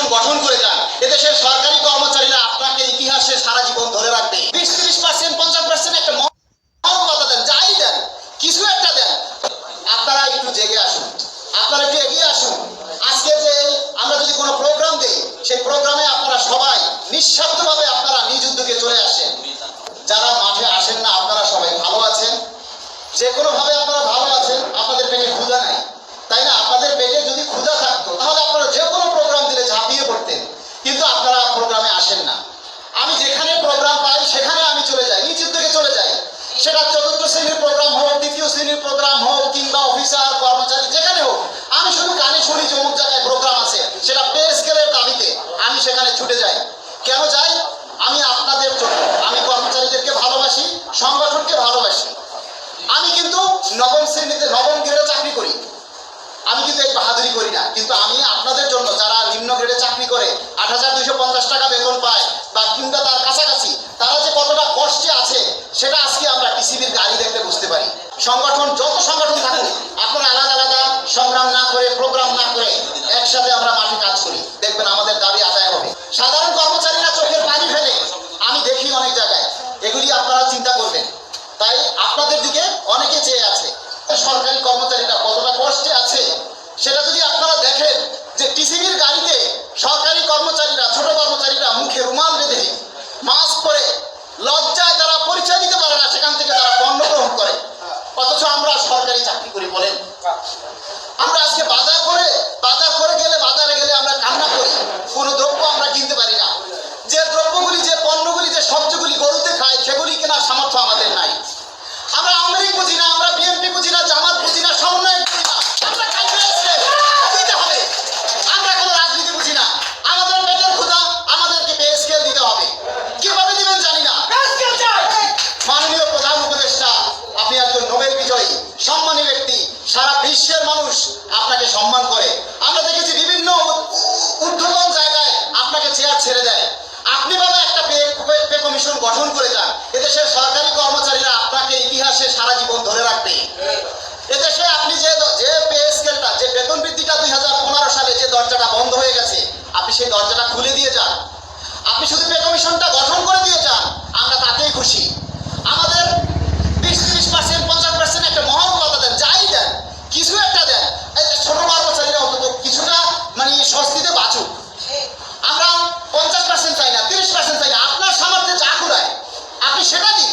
Commission গঠন করে যান, এদেশের সরকারি কর্মচারীরা আপনাকে ইতিহাসে সারা জীবন ধরে রাখবে। বিশ তিরিশ পার্সেন্ট পঞ্চাশ পার্সেন্ট একটা যে কোনো দিই, সেই প্রোগ্রামে আপনারা সবাই আপনারা চলে আসেন। যারা মাঠে আসেন না, আপনারা সবাই ভালো আছেন। ভাবে আপনারা ভালো আছেন, আপনাদের পেটে ক্ষুধা নাই। তাই না? আপনাদের পেটে যদি ক্ষুধা থাকতো তাহলে আপনারা যে কোনো প্রোগ্রাম দিলে ঝাঁপিয়ে পড়তেন কিন্তু আপনারা প্রোগ্রামে আসেন না আমি যেখানে প্রোগ্রাম পাই সেখানে আমি চলে যাই নিজ উদ্যোগে চলে যাই সেটা চতুর্থ শ্রেণির প্রোগ্রাম হোক দ্বিতীয় শ্রেণির প্রোগ্রাম হোক কিংবা অফিসার কর্মচারী যেখানে হোক আমি শুধু কানে শুনি যে জায়গায় প্রোগ্রাম আছে, সেটা পে স্কেলের দাবিতে আমি সেখানে ছুটে যাই। কেন যাই? আমি আপনাদের জন্য। আমি কর্মচারীদেরকে ভালোবাসি, সংগঠনকে ভালোবাসি। আমি কিন্তু নবম শ্রেণীতে নবম গ্রেডে চাকরি করি। আমি কিন্তু এই বাহাদুরি করি না। কিন্তু আমি আপনাদের জন্য যারা নিম্ন গ্রেডে চাকরি করে, আট হাজার দুইশো পঞ্চাশ টাকা বেতন পায় বা কিংবা তার কাছাকাছি, তারা যে কতটা কষ্টে আছে, সেটা আজকে আমরা টিসিবির গাড়ি দেখতে বুঝতে পারি। সংগঠন, যত সংগঠন থাকুক, আপনারা একসাথে আমরা মাঠে কাজ করি। দেখবেন আমাদের দাবি আদায় হবে। সাধারণ কর্মচারীরা চোখের পানি ফেলে। আমি দেখি অনেক জায়গায়। এগুলি আপনারা চিন্তা করবেন। তাই আপনাদের দিকে অনেকে চেয়ে আছে। সরকারি কর্মচারীরা কতটা কষ্টে আছে, সেটা যদি আপনারা দেখেন যে টিসিবির গাড়িতে সরকারি কর্মচারীরা, ছোট কর্মচারীরা মুখে রুমাল বেঁধে মাস্ক পরে লজ্জায় তারা পরিচয় দিতে পারে না, সেখান থেকে তারা পণ্য গ্রহণ করে। অথচ আমরা সরকারি চাকরি করি বলেন। সামর্থ্য আমাদের নাই। আমরা আওয়ামী লীগ বুঝি না আমরা বিএনপি বুঝি না জামাত বুঝি না সমন্বয় বুঝি না। আমরা দিতে হবে। আমরা কোনো রাজনীতি বুঝি না। আমাদের পেটের ক্ষুধা আমাদেরকে পে স্কেল দিতে হবে। কীভাবে দিবেন জানি না। মাননীয় প্রধান উপদেষ্টা আপনি একজন নোবেল বিজয়ী সম্মানী ব্যক্তি সারা বিশ্বের মানুষ আপনাকে সম্মান করে। আমরা দেখেছি বিভিন্ন ঊর্ধ্বতন জায়গায় আপনাকে চেয়ার ছেড়ে দেয়। আপনি বাবা একটা কমিশন গঠন করে যান, এদেশের সরকারি কর্মচারীরা আপনাকে ইতিহাসে সারা জীবন ধরে রাখবে। এদেশে আপনি যে যে পে স্কেলটা, যে বেতন বৃদ্ধিটা দুই হাজার পনেরো সালে যে দরজাটা বন্ধ হয়ে গেছে, আপনি সেই দরজাটা খুলে দিয়ে যান। আপনি শুধু পে কমিশনটা গঠন করে দিয়ে যান, আমরা তাতেই খুশি। আমাদের বিশ তিরিশ পার্সেন্ট পঞ্চাশ পার্সেন্ট একটা মহৎ কথা দেন যাই দেন কিছু একটা দেন এই যে ছোট কর্মচারীরা অন্তত কিছুটা মানে স্বস্তিতে বাঁচুক আমরা পঞ্চাশ পার্সেন্ট চাই না তিরিশ পার্সেন্ট চাই না আপনার সামর্থ্যে যা কুলায় আপনি সেটা দিন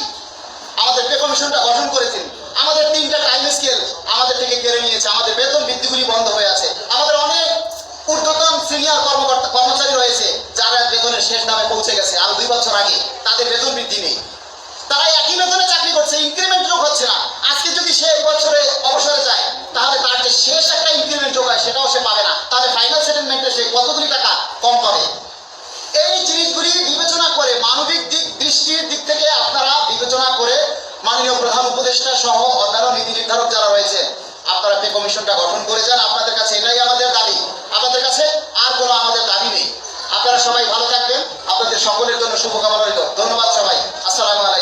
আমাদের পে কমিশনটা গঠন করেছেন আমাদের তিনটা টাইম স্কেল আমাদের থেকে কেড়ে নিয়েছে। আমাদের বেতন বৃদ্ধিগুলি বন্ধ হয়ে আছে। আমাদের অনেক ঊর্ধ্বতন সিনিয়র কর্মকর্তা কর্মচারী রয়েছে, যারা বেতনের শেষ দামে পৌঁছে গেছে আর দুই বছর আগে। তাদের বেতন বৃদ্ধি নেই। তারা একই বেতনে চাকরি করছে ইনক্রিমেন্ট যোগ হচ্ছে না। আজকে যদি সে এই বছরে অবসরে যায়, তাহলে তার যে শেষ একটা ইনক্রিমেন্ট যোগ হয়, সেটাও সে পাবে না। তাহলে ফাইনাল সেটেলমেন্টে সে কতগুলি টাকা কম পাবে? এই জিনিসগুলি বিবেচনা করে, মানবিক দিক, দৃষ্টির দিক থেকে আপনারা বিবেচনা করে মাননীয় প্রধান উপদেষ্টা সহ অন্যান্য নীতি নির্ধারক যারা রয়েছে আপনারা পে কমিশনটা গঠন করে যান, আপনাদের কাছে এটাই আমাদের দাবি। আপনাদের কাছে আর কোনো আমাদের দাবি নেই। আপনারা সবাই ভালো থাকবেন। আপনাদের সকলের জন্য শুভকামনা রইল। ধন্যবাদ সবাই। আসসালামু আলাইকুম।